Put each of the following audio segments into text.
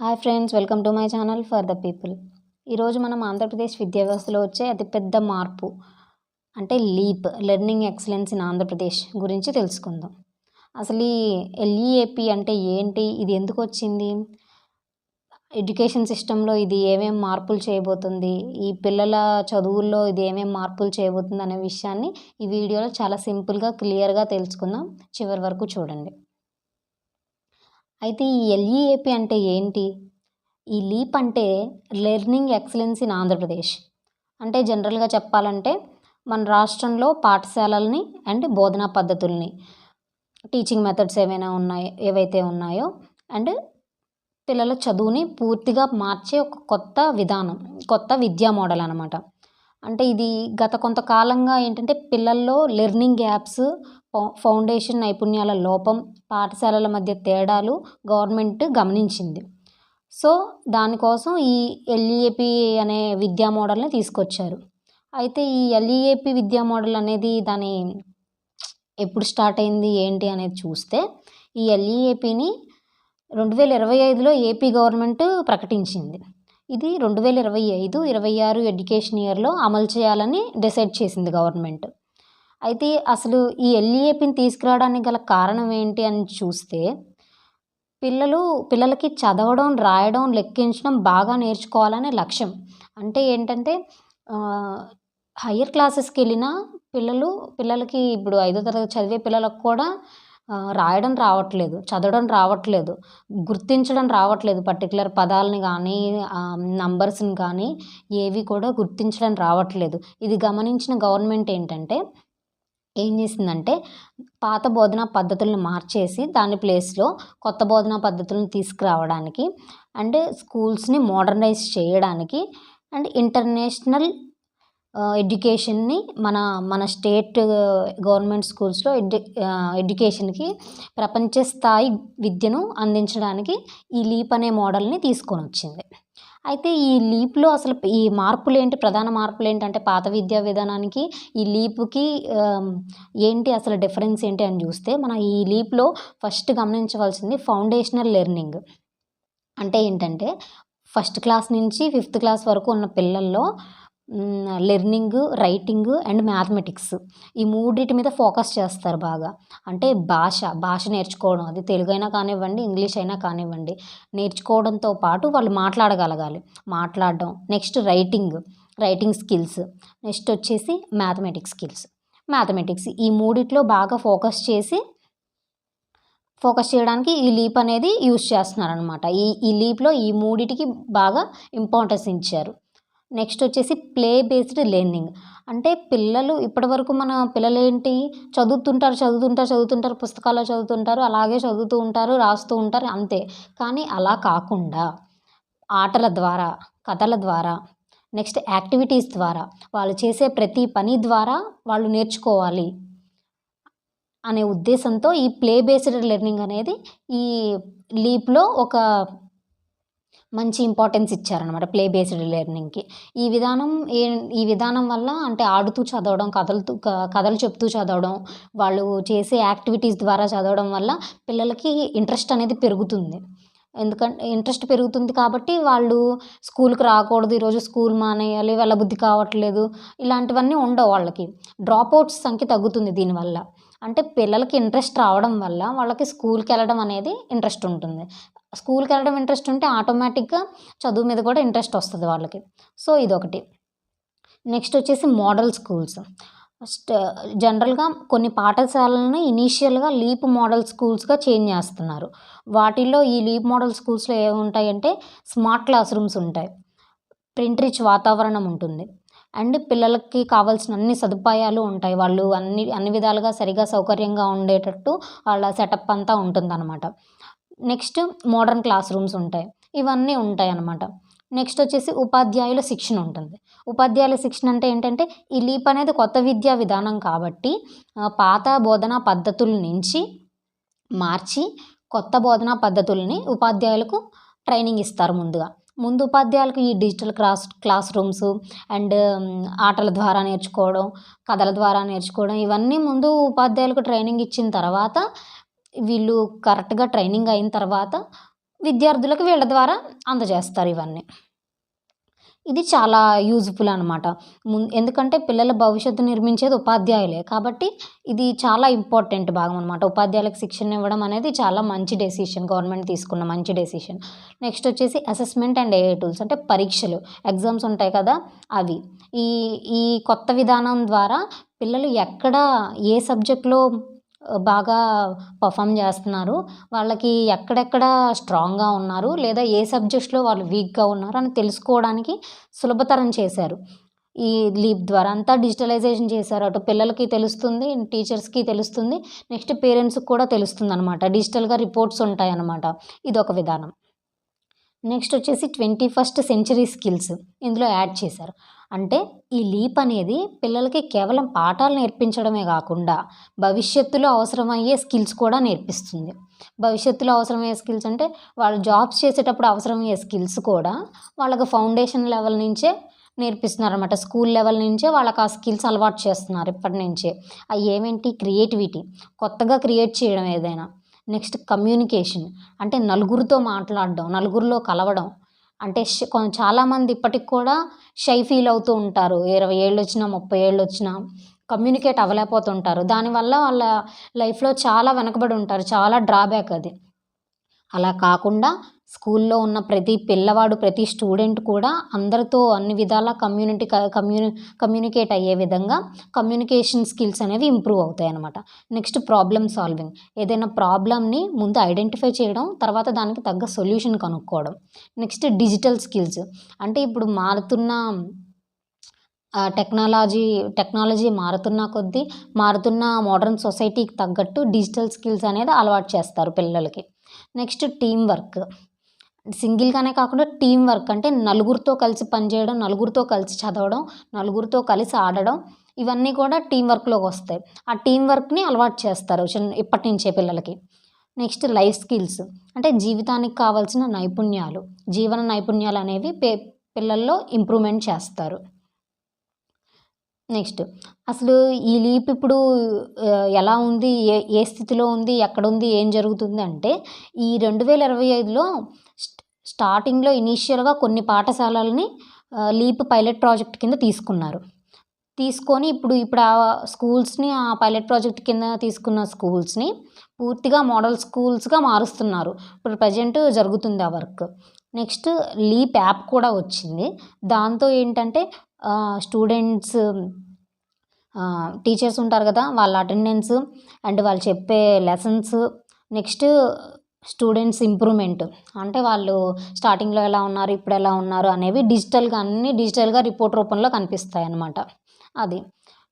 Hi friends welcome to my channel for the people. ఈరోజు మనం ఆంధ్రప్రదేశ్ విద్యా వ్యవస్థలో వచ్చే అతిపెద్ద మార్పు అంటే leap learning excellence in Andhra Pradesh గురించి తెలుసుకుందాం. అసలు ఈ ఎల్ఈఏపి అంటే ఏంటి? ఇది ఎందుకు వచ్చింది? ఎడ్యుకేషన్ సిస్టంలో ఇది ఏమేం మార్పులు చేయబోతుంది? ఈ పిల్లల చదువుల్లో ఇది ఏమేం మార్పులు చేయబోతుంది అనే విషయాన్ని ఈ వీడియోలో చాలా సింపుల్గా క్లియర్గా తెలుసుకుందాం. చివరి వరకు చూడండి. అయితే ఈ ఎల్ఈఏపి అంటే ఏంటి? ఈ లీప్ అంటే లెర్నింగ్ ఎక్సలెన్స్ ఇన్ ఆంధ్రప్రదేశ్. అంటే జనరల్గా చెప్పాలంటే మన రాష్ట్రంలో పాఠశాలల్ని అండ్ బోధనా పద్ధతుల్ని టీచింగ్ మెథడ్స్ ఏవైనా ఉన్నాయో ఏవైతే ఉన్నాయో అండ్ పిల్లల చదువుని పూర్తిగా మార్చే ఒక కొత్త విధానం కొత్త విద్యా మోడల్ అనమాట అంటే ఇది గత కొంతకాలంగా ఏంటంటే పిల్లల్లో లెర్నింగ్ గ్యాప్స్ ఫౌండేషన్ నైపుణ్యాల లోపం పాఠశాలల మధ్య తేడాలు గవర్నమెంట్ గమనించింది. సో దానికోసం ఈ ఎల్ఈఏపి అనే విద్యా మోడల్ని తీసుకొచ్చారు. అయితే ఈ ఎల్ఈఏపి విద్యా మోడల్ అనేది దాని ఎప్పుడు స్టార్ట్ అయింది ఏంటి అనేది చూస్తే ఈ ఎల్ఈఏపిని రెండు వేల ఇరవై ఐదులో ఏపీ గవర్నమెంట్ ప్రకటించింది. ఇది రెండు వేల ఇరవై ఐదు ఇరవై ఆరు ఎడ్యుకేషన్ ఇయర్లో అమలు చేయాలని డిసైడ్ చేసింది గవర్నమెంట్. అయితే అసలు ఈ ఎల్ఈఏపిని తీసుకురావడానికి గల కారణం ఏంటి అని చూస్తే పిల్లలు పిల్లలకి చదవడం రాయడం లెక్కించడం బాగా నేర్చుకోవాలనే లక్ష్యం. అంటే ఏంటంటే హయ్యర్ క్లాసెస్కి వెళ్ళినా పిల్లలు పిల్లలకి ఇప్పుడు ఐదో తరగతి చదివే పిల్లలకు కూడా రాయడం రావట్లేదు చదవడం రావట్లేదు గుర్తించడం రావట్లేదు పర్టికులర్ పదాలని కానీ నంబర్స్ని కానీ ఏవి కూడా గుర్తించడం రావట్లేదు. ఇది గమనించిన గవర్నమెంట్ ఏంటంటే ఏం చేసిందంటే పాత బోధనా పద్ధతులను మార్చేసి దాని ప్లేస్లో కొత్త బోధనా పద్ధతులను తీసుకురావడానికి అండ్ స్కూల్స్ని మోడర్నైజ్ చేయడానికి అండ్ ఇంటర్నేషనల్ ఎడ్యుకేషన్ని మన మన స్టేట్ గవర్నమెంట్ స్కూల్స్లో ఎడ్యు ఎడ్యుకేషన్కి ప్రపంచ స్థాయి విద్యను అందించడానికి ఈ లీప్ అనే మోడల్ని తీసుకొని వచ్చింది అయితే ఈ లీప్లో అసలు ఈ మార్పులు ఏంటి ప్రధాన మార్పులు ఏంటంటే పాత విద్యా విధానానికి ఈ లీప్కి ఏంటి అసలు డిఫరెన్స్ ఏంటి అని చూస్తే మన ఈ లీప్లో ఫస్ట్ గమనించవలసింది ఫౌండేషనల్ లెర్నింగ్. అంటే ఏంటంటే ఫస్ట్ క్లాస్ నుంచి ఫిఫ్త్ క్లాస్ వరకు ఉన్న పిల్లల్లో లెర్నింగ్ రైటింగ్ అండ్ మ్యాథమెటిక్స్. ఈ మూడింటి మీద ఫోకస్ చేస్తారు బాగా. అంటే భాష భాష నేర్చుకోవడం. అది తెలుగు అయినా కానివ్వండి ఇంగ్లీష్ అయినా కానివ్వండి. నేర్చుకోవడంతో పాటు వాళ్ళు మాట్లాడగలగాలి. మాట్లాడడం. Next writing. Writing skills. Next వచ్చేసి మ్యాథమెటిక్స్ స్కిల్స్. మ్యాథమెటిక్స్ ఈ మూడిట్లో బాగా ఫోకస్ చేసి ఫోకస్ చేయడానికి ఈ లీప్ అనేది యూస్ చేస్తున్నారనమాట ఈ ఈ లీప్లో ఈ మూడిటికి బాగా ఇంపార్టెన్స్ ఇచ్చారు. నెక్స్ట్ వచ్చేసి ప్లే బేస్డ్ లెర్నింగ్. అంటే పిల్లలు ఇప్పటివరకు మన పిల్లలు ఏంటి చదువుతుంటారు చదువుతుంటారు చదువుతుంటారు పుస్తకాల్లో చదువుతుంటారు అలాగే చదువుతూ ఉంటారు రాస్తూ ఉంటారు అంతే. కానీ అలా కాకుండా ఆటల ద్వారా కథల ద్వారా నెక్స్ట్ యాక్టివిటీస్ ద్వారా వాళ్ళు చేసే ప్రతి పని ద్వారా వాళ్ళు నేర్చుకోవాలి అనే ఉద్దేశంతో ఈ ప్లే బేస్డ్ లెర్నింగ్ అనేది ఈ లీప్లో ఒక మంచి ఇంపార్టెన్స్ ఇచ్చారనమాట ప్లే బేస్డ్ లెర్నింగ్కి ఈ విధానం ఏ ఈ విధానం వల్ల అంటే ఆడుతూ చదవడం కథలతో కథలు చెప్తూ చదవడం వాళ్ళు చేసే యాక్టివిటీస్ ద్వారా చదవడం వల్ల పిల్లలకి ఇంట్రెస్ట్ అనేది పెరుగుతుంది. ఎందుకంటే ఇంట్రెస్ట్ పెరుగుతుంది కాబట్టి వాళ్ళు స్కూల్కి రాకూడదు ఈరోజు స్కూల్ మానేయాలి వాళ్ళ బుద్ధి కావట్లేదు ఇలాంటివన్నీ ఉండవు వాళ్ళకి. డ్రాప్ అవుట్స్ సంఖ్య తగ్గుతుంది దీనివల్ల. అంటే పిల్లలకి ఇంట్రెస్ట్ రావడం వల్ల వాళ్ళకి స్కూల్కి వెళ్ళడం అనేది ఇంట్రెస్ట్ ఉంటుంది. స్కూల్కి వెళ్ళడం ఇంట్రెస్ట్ ఉంటే ఆటోమేటిక్గా చదువు మీద కూడా ఇంట్రెస్ట్ వస్తుంది వాళ్ళకి. సో ఇదొకటి. నెక్స్ట్ వచ్చేసి మోడల్ స్కూల్స్. ఫస్ట్ జనరల్గా కొన్ని పాఠశాలలను ఇనీషియల్గా లీప్ మోడల్ స్కూల్స్గా చేంజ్ చేస్తున్నారు. వాటిల్లో ఈ లీప్ మోడల్ స్కూల్స్లో ఏముంటాయంటే స్మార్ట్ క్లాస్ రూమ్స్ ఉంటాయి. ప్రింట్ రిచ్ వాతావరణం ఉంటుంది. అండ్ పిల్లలకి కావాల్సిన అన్ని సదుపాయాలు ఉంటాయి. వాళ్ళు అన్ని అన్ని విధాలుగా సరిగా సౌకర్యంగా ఉండేటట్టు వాళ్ళ సెటప్ అంతా ఉంటుందన్నమాట. నెక్స్ట్ మోడర్న్ క్లాస్ రూమ్స్ ఉంటాయి. ఇవన్నీ ఉంటాయి అన్నమాట. నెక్స్ట్ వచ్చేసి ఉపాధ్యాయుల శిక్షణ ఉంటుంది. ఉపాధ్యాయుల శిక్షణ అంటే ఏంటంటే ఈ లీప్ అనేది కొత్త విద్యా విధానం కాబట్టి పాత బోధనా పద్ధతుల నుంచి మార్చి కొత్త బోధనా పద్ధతుల్ని ఉపాధ్యాయులకు ట్రైనింగ్ ఇస్తారు ముందుగా. ముందు ఉపాధ్యాయులకు ఈ digital class class rooms and ఆటల ద్వారా నేర్చుకోవడం కథల ద్వారా నేర్చుకోవడం ఇవన్నీ ముందు ఉపాధ్యాయులకు ట్రైనింగ్ ఇచ్చిన తర్వాత వీళ్ళు కరెక్ట్గా ట్రైనింగ్ అయిన తర్వాత విద్యార్థులకు వీళ్ళ ద్వారా అందజేస్తారు ఇవన్నీ. ఇది చాలా యూజ్ఫుల్ అనమాట ఎందుకంటే పిల్లల భవిష్యత్తు నిర్మించేది ఉపాధ్యాయులే కాబట్టి ఇది చాలా ఇంపార్టెంట్ భాగం అనమాట ఉపాధ్యాయులకు శిక్షణ ఇవ్వడం అనేది చాలా మంచి డెసిషన్ గవర్నమెంట్ తీసుకున్న మంచి డెసిషన్. నెక్స్ట్ వచ్చేసి అసెస్మెంట్ అండ్ ఏఐ టూల్స్ అంటే పరీక్షలు. ఎగ్జామ్స్ ఉంటాయి కదా అవి. ఈ ఈ కొత్త విధానం ద్వారా పిల్లలు ఎక్కడ ఏ సబ్జెక్ట్లో బాగా పర్ఫామ్ చేస్తున్నారు. వాళ్ళకి ఎక్కడెక్కడ స్ట్రాంగ్గా ఉన్నారు లేదా ఏ సబ్జెక్ట్స్లో వాళ్ళు వీక్గా ఉన్నారు అని తెలుసుకోవడానికి సులభతరం చేశారు. ఈ లీప్ ద్వారా అంతా డిజిటలైజేషన్ చేశారు. అటు పిల్లలకి తెలుస్తుంది టీచర్స్కి తెలుస్తుంది నెక్స్ట్ పేరెంట్స్కి కూడా తెలుస్తుంది అనమాట డిజిటల్గా రిపోర్ట్స్ ఉంటాయన్నమాట. ఇది ఒక విధానం. నెక్స్ట్ వచ్చేసి ట్వంటీ ఫస్ట్ సెంచరీ స్కిల్స్ ఇందులో యాడ్ చేశారు. అంటే ఈ లీప్ అనేది పిల్లలకి కేవలం పాఠాలు నేర్పించడమే కాకుండా భవిష్యత్తులో అవసరమయ్యే స్కిల్స్ కూడా నేర్పిస్తుంది. భవిష్యత్తులో అవసరమయ్యే స్కిల్స్ అంటే వాళ్ళు జాబ్స్ చేసేటప్పుడు అవసరమయ్యే స్కిల్స్ కూడా వాళ్ళకి ఫౌండేషన్ లెవెల్ నుంచే నేర్పిస్తున్నారు అనమాట స్కూల్ లెవెల్ నుంచే వాళ్ళకి ఆ స్కిల్స్ అలవాటు చేస్తున్నారు ఇప్పటి నుంచే. అవి ఏమేంటి? క్రియేటివిటీ కొత్తగా క్రియేట్ చేయడం ఏదైనా. Next communication. అంటే నలుగురితో మాట్లాడడం నలుగురిలో కలవడం. అంటే ష- చాలామంది ఇప్పటికి కూడా షై ఫీల్ అవుతూ ఉంటారు. ఇరవై ఏళ్ళు వచ్చినా ముప్పై ఏళ్ళు వచ్చినా కమ్యూనికేట్ అవ్వలేకపోతుంటారు. దానివల్ల వాళ్ళ లైఫ్లో చాలా వెనకబడి ఉంటారు. చాలా డ్రాబ్యాక్ అది. అలా కాకుండా స్కూల్లో ఉన్న ప్రతి పిల్లవాడు ప్రతి స్టూడెంట్ కూడా అందరితో అన్ని విధాల కమ్యూనిటీ కమ్యూని కమ్యూనికేట్ అయ్యే విధంగా కమ్యూనికేషన్ స్కిల్స్ అనేవి ఇంప్రూవ్ అవుతాయి అన్నమాట. Next problem solving. ఏదైనా ప్రాబ్లమ్ని ముందు ఐడెంటిఫై చేయడం తర్వాత దానికి తగ్గ సొల్యూషన్ కనుక్కోవడం. Next digital skills. అంటే ఇప్పుడు మారుతున్న టెక్నాలజీ టెక్నాలజీ మారుతున్న కొద్దీ మారుతున్న మోడర్న్ సొసైటీకి తగ్గట్టు డిజిటల్ స్కిల్స్ అనేది అలవాటు చేస్తారు పిల్లలకి. Next team work. సింగిల్గానే కాకుండా టీం వర్క్ అంటే నలుగురితో కలిసి పనిచేయడం నలుగురితో కలిసి చదవడం నలుగురితో కలిసి ఆడడం ఇవన్నీ కూడా టీం వర్క్లోకి వస్తాయి. ఆ టీం వర్క్ని అలవాటు చేస్తారు చిన్న ఇప్పటి నుంచే పిల్లలకి. నెక్స్ట్ లైఫ్ స్కిల్స్ అంటే జీవితానికి కావాల్సిన నైపుణ్యాలు. జీవన నైపుణ్యాలు అనేవి పే పిల్లల్లో ఇంప్రూవ్మెంట్ చేస్తారు. నెక్స్ట్. అసలు ఈ లీప్ ఇప్పుడు ఎలా ఉంది? ఏ ఏ స్థితిలో ఉంది? ఎక్కడ ఉంది? ఏం జరుగుతుంది? అంటే ఈ రెండు వేల ఇరవై ఐదులో స్టార్టింగ్లో ఇనీషియల్గా కొన్ని పాఠశాలలని లీప్ పైలట్ ప్రాజెక్ట్ కింద తీసుకున్నారు. తీసుకొని ఇప్పుడు ఇప్పుడు ఆ స్కూల్స్ని ఆ పైలట్ ప్రాజెక్ట్ కింద తీసుకున్న స్కూల్స్ని పూర్తిగా మోడల్ స్కూల్స్గా మారుస్తున్నారు. ఇప్పుడు ప్రజెంట్ జరుగుతుంది ఆ వర్క్. నెక్స్ట్ లీప్ యాప్ కూడా వచ్చింది. దాంతో ఏంటంటే స్టూడెంట్స్ టీచర్స్ ఉంటారు కదా వాళ్ళ అటెండెన్స్ అండ్ వాళ్ళు చెప్పే లెసన్స్ నెక్స్ట్ స్టూడెంట్స్ ఇంప్రూవ్మెంట్ అంటే వాళ్ళు స్టార్టింగ్లో ఎలా ఉన్నారు ఇప్పుడు ఎలా ఉన్నారు అనేవి డిజిటల్గా అన్నీ డిజిటల్గా రిపోర్ట్ రూపంలో కనిపిస్తాయి అన్నమాట. అది.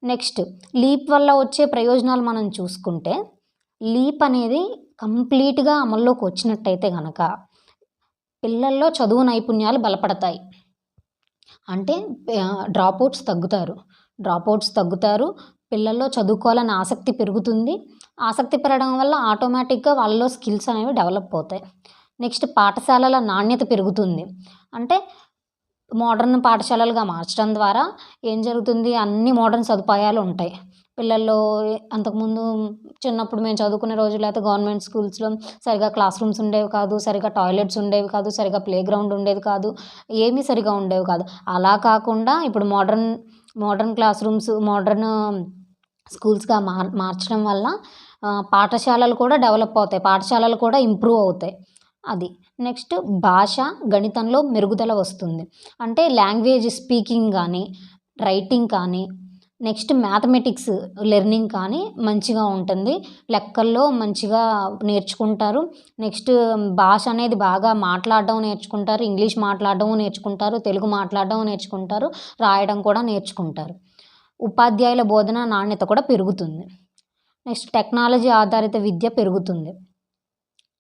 నెక్స్ట్ లీప్ వల్ల వచ్చే ప్రయోజనాలు మనం చూసుకుంటే లీప్ అనేది కంప్లీట్గా అమల్లోకి వచ్చినట్టయితే కనుక పిల్లల్లో చదువు నైపుణ్యాలు బలపడతాయి. అంటే డ్రాప్ అవుట్స్ తగ్గుతారు. డ్రాప్ అవుట్స్ తగ్గుతారు. పిల్లల్లో చదువుకోవాలని ఆసక్తి పెరుగుతుంది. ఆసక్తి పెరగడం వల్ల ఆటోమేటిక్గా వాళ్ళలో స్కిల్స్ అనేవి డెవలప్ అవుతాయి. నెక్స్ట్ పాఠశాలల నాణ్యత పెరుగుతుంది. అంటే మోడర్న్ పాఠశాలలుగా మార్చడం ద్వారా ఏం జరుగుతుంది? అన్ని మోడర్న్ సదుపాయాలు ఉంటాయి. పిల్లల్లో అంతకుముందు చిన్నప్పుడు మేము చదువుకునే రోజుల్లో అయితే గవర్నమెంట్ స్కూల్స్లో సరిగా క్లాస్ రూమ్స్ ఉండేవి కాదు సరిగా టాయిలెట్స్ ఉండేవి కాదు సరిగా ప్లే గ్రౌండ్ ఉండేది కాదు ఏమీ సరిగా ఉండేవి కాదు. అలా కాకుండా ఇప్పుడు modern modern class rooms modern స్కూల్స్గా మార్ మార్చడం వల్ల పాఠశాలలు కూడా డెవలప్ అవుతాయి. పాఠశాలలు కూడా ఇంప్రూవ్ అవుతాయి. అది. నెక్స్ట్ భాష గణితంలో మెరుగుదల వస్తుంది. అంటే లాంగ్వేజ్ స్పీకింగ్ కానీ రైటింగ్ కానీ నెక్స్ట్ మ్యాథమెటిక్స్ లెర్నింగ్ కానీ మంచిగా ఉంటుంది. లెక్కల్లో మంచిగా నేర్చుకుంటారు. నెక్స్ట్ భాష అనేది బాగా మాట్లాడడం నేర్చుకుంటారు. ఇంగ్లీష్ మాట్లాడడం నేర్చుకుంటారు. తెలుగు మాట్లాడడం నేర్చుకుంటారు. రాయడం కూడా నేర్చుకుంటారు. ఉపాధ్యాయుల బోధన నాణ్యత కూడా పెరుగుతుంది. నెక్స్ట్ టెక్నాలజీ ఆధారిత విద్య పెరుగుతుంది.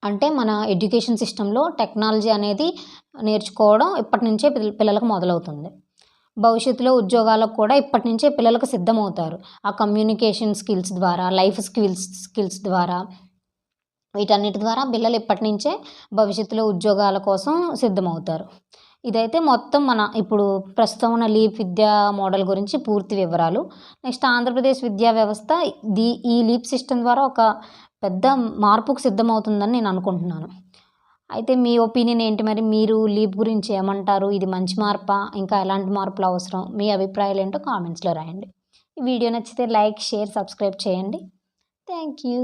అంటే మన ఎడ్యుకేషన్ సిస్టంలో టెక్నాలజీ అనేది నేర్చుకోవడం ఇప్పటి నుంచే పిల్ల పిల్లలకు మొదలవుతుంది. భవిష్యత్తులో ఉద్యోగాలకు కూడా ఇప్పటి నుంచే పిల్లలకు సిద్ధమవుతారు. ఆ కమ్యూనికేషన్ స్కిల్స్ ద్వారా లైఫ్ స్కిల్స్ స్కిల్స్ ద్వారా వీటన్నిటి ద్వారా పిల్లలు ఇప్పటి నుంచే భవిష్యత్తులో ఉద్యోగాల కోసం సిద్ధమవుతారు. ఇదైతే మొత్తం మన ఇప్పుడు ప్రస్తుతం ఉన్న లీప్ విద్యా మోడల్ గురించి పూర్తి వివరాలు. నెక్స్ట్ ఆంధ్రప్రదేశ్ విద్యా వ్యవస్థ దీ ఈ లీప్ సిస్టమ్ ద్వారా ఒక పెద్ద మార్పుకు సిద్ధమవుతుందని నేను అనుకుంటున్నాను. అయితే మీ ఒపీనియన్ ఏంటి? మరి మీరు లీప్ గురించి ఏమంటారు? ఇది మంచి మార్పా? ఇంకా ఎలాంటి మార్పులు అవసరం? మీ అభిప్రాయాలు ఏంటో కామెంట్స్లో రాయండి. ఈ వీడియో నచ్చితే లైక్ షేర్ సబ్స్క్రైబ్ చేయండి. Thank you.